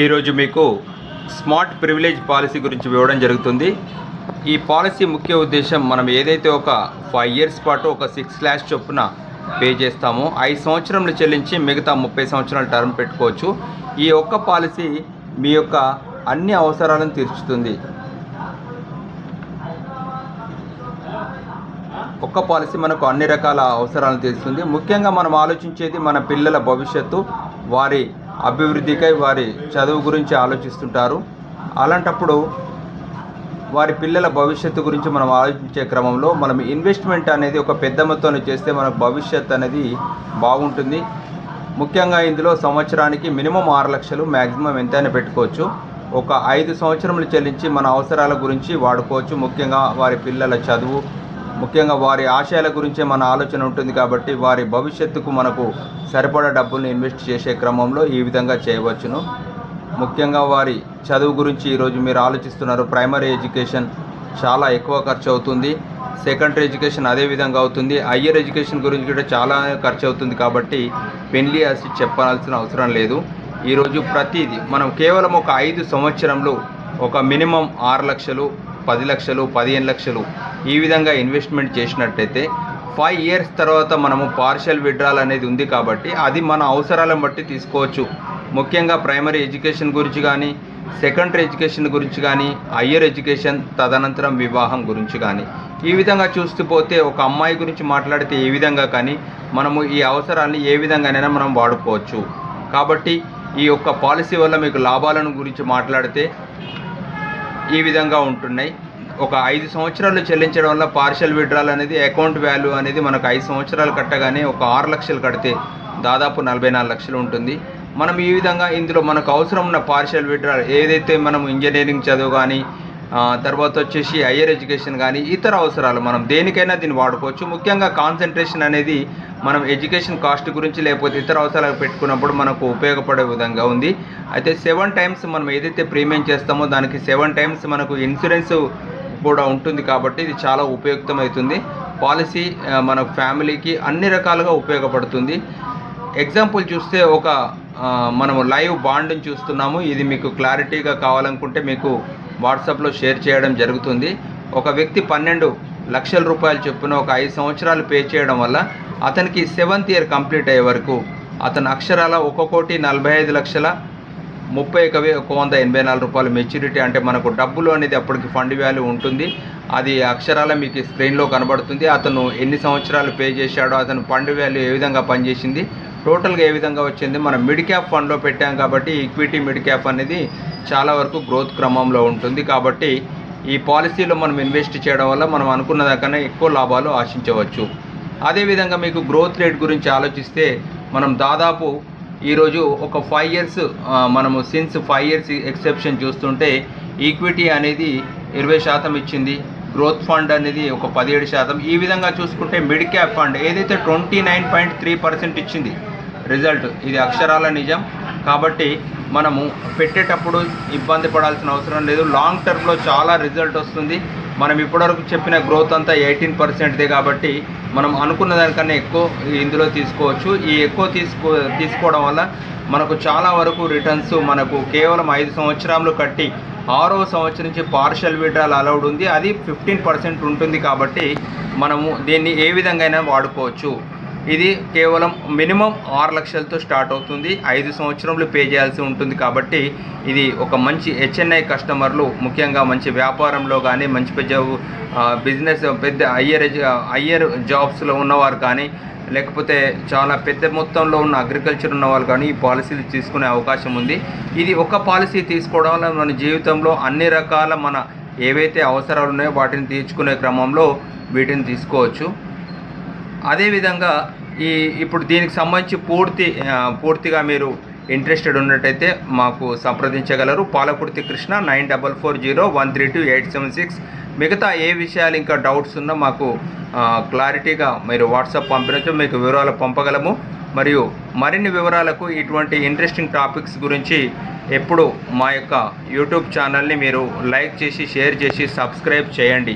ఈరోజు మీకు smart privilege policy గురించి ఇవ్వడం జరుగుతుంది. ఈ పాలసీ ముఖ్య ఉద్దేశం మనం ఏదైతే ఒక ఫైవ్ ఇయర్స్ పాటు ఒక సిక్స్ ల్యాక్స్ చొప్పున పే చేస్తామో ఐదు సంవత్సరంలో చెల్లించి మిగతా ముప్పై సంవత్సరాల టర్మ్ పెట్టుకోవచ్చు. ఈ ఒక్క పాలసీ మీ యొక్క అన్ని అవసరాలను తీర్చుతుంది. ఒక్క పాలసీ మనకు అన్ని రకాల అవసరాలను తీరుస్తుంది ముఖ్యంగా మనం ఆలోచించేది మన పిల్లల భవిష్యత్తు వారి అభివృద్ధికై వారి చదువు గురించి ఆలోచిస్తుంటారు. అలాంటప్పుడు వారి పిల్లల భవిష్యత్తు గురించి మనం ఆలోచించే క్రమంలో మనం ఇన్వెస్ట్మెంట్ అనేది ఒక పెద్ద మొత్తంలో చేస్తే మన భవిష్యత్ అనేది బాగుంటుంది. ముఖ్యంగా ఇందులో సంవత్సరానికి మినిమం ఆరు లక్షలు మ్యాక్సిమం ఎంతైనా పెట్టుకోవచ్చు. ఒక ఐదు సంవత్సరములు చెల్లించి మన అవసరాల గురించి వాడుకోవచ్చు. ముఖ్యంగా వారి పిల్లల చదువు ముఖ్యంగా వారి ఆశయాల గురించే మన ఆలోచన ఉంటుంది కాబట్టి వారి భవిష్యత్తుకు మనకు సరిపడా డబ్బుల్ని ఇన్వెస్ట్ చేసే క్రమంలో ఈ విధంగా చేయవచ్చును. ముఖ్యంగా వారి చదువు గురించి ఈరోజు మీరు ఆలోచిస్తున్నారు. ప్రైమరీ ఎడ్యుకేషన్ చాలా ఎక్కువ ఖర్చు అవుతుంది. సెకండరీ ఎడ్యుకేషన్ అదే విధంగా అవుతుంది. హయ్యర్ ఎడ్యుకేషన్ గురించి కూడా చాలా ఖర్చు అవుతుంది కాబట్టి పెళ్ళి అసి చెప్పాల్సిన అవసరం లేదు. ఈరోజు ప్రతిదీ మనం కేవలం ఒక ఐదు సంవత్సరంలో ఒక మినిమం ఆరు లక్షలు పది లక్షలు పదిహేను లక్షలు ఈ విధంగా ఇన్వెస్ట్మెంట్ చేసినట్టయితే ఫైవ్ ఇయర్స్ తర్వాత మనము పార్షల్ విడ్రాల్ అనేది ఉంది కాబట్టి అది మన అవసరాలను బట్టి తీసుకోవచ్చు. ముఖ్యంగా ప్రైమరీ ఎడ్యుకేషన్ గురించి కానీ సెకండరీ ఎడ్యుకేషన్ గురించి కానీ హయ్యర్ ఎడ్యుకేషన్ తదనంతరం వివాహం గురించి కానీ ఈ విధంగా చూస్తూ పోతే ఒక అమ్మాయి గురించి మాట్లాడితే ఏ విధంగా కానీ మనము ఈ అవసరాన్ని ఏ విధంగానైనా మనం వాడుకోవచ్చు. కాబట్టి ఈ యొక్క పాలసీ వల్ల మీకు లాభాలను గురించి మాట్లాడితే ఈ విధంగా ఉంటున్నాయి. ఒక ఐదు సంవత్సరాలు చెల్లించడం వల్ల పార్షల్ విడ్రాల్ అనేది అకౌంట్ వాల్యూ అనేది మనకు ఐదు సంవత్సరాలు కట్టగానే ఒక ఆరు లక్షలు కడితే దాదాపు నలభై నాలుగు లక్షలు ఉంటుంది. మనం ఈ విధంగా ఇందులో మనకు అవసరం ఉన్న పార్షల్ విడ్రాల్ ఏదైతే మనం ఇంజనీరింగ్ చదువు కానీ తర్వాత వచ్చేసి హయ్యర్ ఎడ్యుకేషన్ కానీ ఇతర అవసరాలు మనం దేనికైనా దీన్ని వాడుకోవచ్చు. ముఖ్యంగా కాన్సన్ట్రేషన్ అనేది మనం ఎడ్యుకేషన్ కాస్ట్ గురించి లేకపోతే ఇతర అవసరాలు పెట్టుకున్నప్పుడు మనకు ఉపయోగపడే విధంగా ఉంది. అయితే సెవెన్ టైమ్స్ మనం ఏదైతే ప్రీమియం చేస్తామో దానికి సెవెన్ టైమ్స్ మనకు ఇన్సూరెన్స్ కూడా ఉంటుంది కాబట్టి ఇది చాలా ఉపయుక్తమవుతుంది. పాలసీ మన ఫ్యామిలీకి అన్ని రకాలుగా ఉపయోగపడుతుంది. ఎగ్జాంపుల్ చూస్తే ఒక మనం మనము లైవ్ బాండ్ని చూస్తున్నాము. ఇది మీకు క్లారిటీగా కావాలనుకుంటే మీకు వాట్సాప్లో షేర్ చేయడం జరుగుతుంది. ఒక వ్యక్తి పన్నెండు లక్షల రూపాయలు చొప్పున ఒక ఐదు సంవత్సరాలు పే చేయడం వల్ల అతనికి సెవెంత్ ఇయర్ కంప్లీట్ అయ్యే వరకు అతని అక్షరాల ఒక కోటి నలభై ఐదు లక్షల ముప్పై ఒక వే- ఒక వంద ఎనభై నాలుగు రూపాయలు మెచ్యూరిటీ అంటే మనకు డబ్బులు అనేది అప్పటికి ఫండ్ వాల్యూ ఉంటుంది. అది అక్షరాల మీకు స్క్రీన్లో కనబడుతుంది. అతను ఎన్ని సంవత్సరాలు పే చేశాడో అతను ఫండ్ వాల్యూ ఏ విధంగా పనిచేసింది టోటల్గా ఏ విధంగా వచ్చింది మనం మిడ్ క్యాప్ ఫండ్లో పెట్టాం కాబట్టి ఈక్విటీ మిడ్ క్యాప్ అనేది చాలా వరకు గ్రోత్ క్రమంలో ఉంటుంది. కాబట్టి ఈ పాలసీలో మనం ఇన్వెస్ట్ చేయడం వల్ల మనం అనుకున్న దాకన్నా ఎక్కువ లాభాలు ఆశించవచ్చు. అదేవిధంగా మీకు గ్రోత్ రేట్ గురించి ఆలోచిస్తే మనం దాదాపు ఈరోజు ఒక ఫైవ్ ఇయర్స్ మనము సిన్స్ ఫైవ్ ఇయర్స్ ఎక్సెప్షన్ చూస్తుంటే ఈక్విటీ అనేది ఇరవై శాతం ఇచ్చింది గ్రోత్ ఫండ్ అనేది ఒక పదిహేడు శాతం. ఈ విధంగా చూసుకుంటే మిడ్ క్యాప్ ఫండ్ ఏదైతే twenty nine point three percent ఇచ్చింది రిజల్ట్ ఇది అక్షరాల నిజం. కాబట్టి మనము పెట్టేటప్పుడు ఇబ్బంది పడాల్సిన అవసరం లేదు. లాంగ్ టర్మ్లో చాలా రిజల్ట్ వస్తుంది. మనం ఇప్పటివరకు చెప్పిన గ్రోత్ అంతా ఎయిటీన్ పర్సెంట్దే కాబట్టి మనం అనుకున్న దానికన్నా ఎక్కువ ఇందులో తీసుకోవచ్చు. ఈ ఎక్కువ తీసుకో తీసుకోవడం వల్ల మనకు చాలా వరకు రిటర్న్స్ మనకు కేవలం ఐదు సంవత్సరాలు కట్టి ఆరో సంవత్సరం నుంచి పార్షల్ విడ్రాల్ అలౌడ్ ఉంది. అది ఫిఫ్టీన్ పర్సెంట్ ఉంటుంది కాబట్టి మనము దీన్ని ఏ విధంగా అయినా వాడుకోవచ్చు. ఇది కేవలం మినిమం ఆరు లక్షలతో స్టార్ట్ అవుతుంది. ఐదు సంవత్సరంలో పే చేయాల్సి ఉంటుంది కాబట్టి ఇది ఒక మంచి హెచ్ఎన్ఐ కస్టమర్లు ముఖ్యంగా మంచి వ్యాపారంలో కానీ మంచి పెద్ద బిజినెస్ పెద్ద హయ్యర్ హయ్యర్ జాబ్స్లో ఉన్నవారు కానీ లేకపోతే చాలా పెద్ద మొత్తంలో ఉన్న అగ్రికల్చర్ ఉన్న వాళ్ళు కానీ ఈ పాలసీలు తీసుకునే అవకాశం ఉంది. ఇది ఒక పాలసీ తీసుకోవడం వల్ల మన జీవితంలో అన్ని రకాల మన ఏవైతే అవసరాలు ఉన్నాయో వాటిని తీర్చుకునే క్రమంలో వీటిని తీసుకోవచ్చు. అదేవిధంగా ఈ ఇప్పుడు దీనికి సంబంధించి పూర్తి పూర్తిగా మీరు ఇంట్రెస్టెడ్ ఉన్నట్టయితే మాకు సంప్రదించగలరు. Palakurthi Krishna nine double four zero one three two eight seven six. మిగతా ఏ విషయాలు ఇంకా డౌట్స్ ఉన్నా మాకు క్లారిటీగా మీరు వాట్సాప్ పంపించచ్చు మీకు వివరాలు పంపగలము. మరియు మరిన్ని వివరాలకు ఇటువంటి ఇంట్రెస్టింగ్ టాపిక్స్ గురించి ఎప్పుడు మా యొక్క యూట్యూబ్ ఛానల్ని మీరు లైక్ చేసి షేర్ చేసి సబ్స్క్రైబ్ చేయండి.